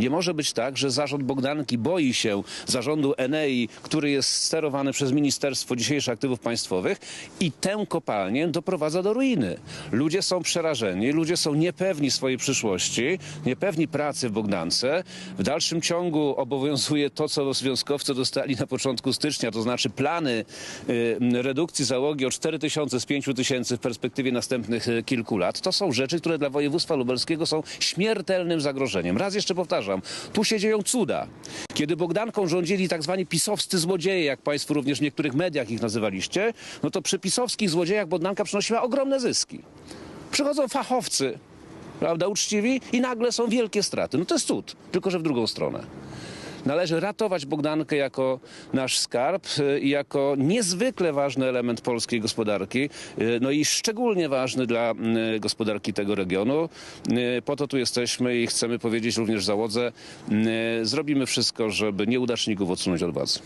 Nie może być tak, że zarząd Bogdanki boi się zarządu Enei, który jest sterowany przez Ministerstwo Dzisiejszych Aktywów Państwowych i tę kopalnię doprowadza do ruiny. Ludzie są przerażeni, ludzie są niepewni swojej przyszłości, niepewni pracy w Bogdance. W dalszym ciągu obowiązuje to, co związkowcy dostali na początku stycznia, to znaczy plany y, redukcji załogi o 4 tysiące z 5 tysięcy w perspektywie następnych y, kilku lat. To są rzeczy, które dla województwa lubelskiego są śmiertelnym zagrożeniem. Raz jeszcze powtarzam, tu się dzieją cuda. Kiedy Bogdanką rządzili tak zwani pisowscy złodzieje, jak państwo również w niektórych mediach ich nazywaliście, no to przy pisowskich złodziejach Bogdanka przynosiła ogromne zyski. Przychodzą fachowcy, prawda, uczciwi i nagle są wielkie straty. No to jest cud, tylko że w drugą stronę. Należy ratować Bogdankę jako nasz skarb y, i jako niezwykle ważny element polskiej gospodarki, y, no i szczególnie ważny dla y, gospodarki tego regionu. Po to tu jesteśmy i chcemy powiedzieć również załodze, zrobimy wszystko, żeby nieudaczników odsunąć od władzy.